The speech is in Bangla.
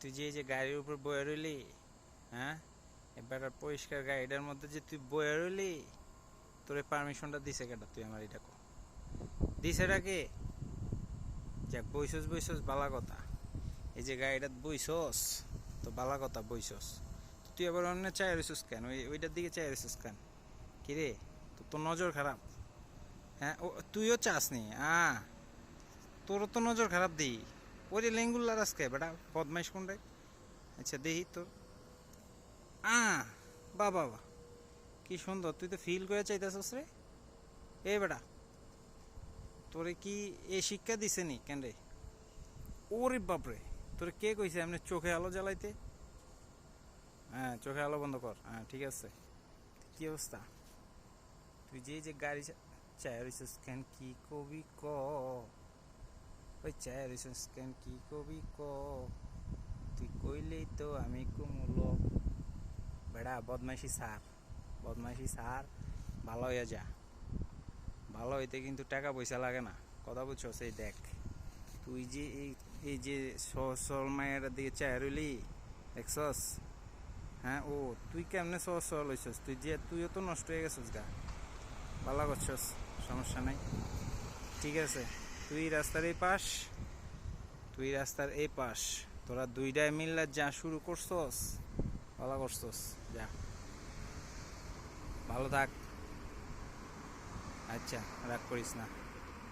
তুই যে যে গাড়ির উপর বয়ে রইলি হ্যাঁ? এবার পরিষ্কার গাড়িটার মধ্যে যে তুই বয়ে রইলি, তোর পারমিশনটা দিছে কেটা তুই আমার এটা কো? দিছে যাক, বইসস বইসস, বালা কথা। এই যে গাড়িটাত বইসস, তো বালা কথা বইসস। তুই আবার অন্য চাই রইসস কেন? ওই ওইটার দিকে চাই রইসস কেন? কিরে তোর তো নজর খারাপ। হ্যাঁ ও তুইও চাস নি আ, তোরও তো নজর খারাপ দিই। ওরে লেঙ্গুল্লার আজকে, বেটা, বদমাইশ কোনটাই? আচ্ছা দেখি তোর আ, বা বাবা কি সুন্দর, তুই তো ফিল করে চাইতেছস রে। এ, বেটা, তোরে কি এ শিক্ষা দিছে নি, কেন রে? ওরে বাপরে তোরে কে কইছে এমনি চোখে আলো জ্বালাইতে? হ্যাঁ চোখে আলো বন্ধ কর। হ্যাঁ ঠিক আছে। কি অবস্থা? তুই যে যে গাড়ি চায় কেন, কি কবি ক? ওই চায় রইছিস কেন কি কবি ক? তুই কইলেই তো আমি কুমুল। বেড়া, বদমাইশি সার বদমাইশি সার, ভালো হইয়া যা। ভালো হইতে কিন্তু টাকা পয়সা লাগে না। কথা বুঝছ সেই দেখ। তুই যে এই এই যে সল মায়ের দিকে চায় রইলি, দেখছস? হ্যাঁ ও, তুই কেমনে সহজ সরল হইছস? তুই যে তুইও তো নষ্ট হয়ে গেছিস গা। ভালো করছস, সমস্যা নাই। ঠিক আছে। তুই রাস্তার এই পাশ, তুই রাস্তার এই পাশ। তোরা দুইটাই মিল্লা যা শুরু করছস, ভালো করছস। যা। ভালো থাক। আচ্ছা রাগ করিস না।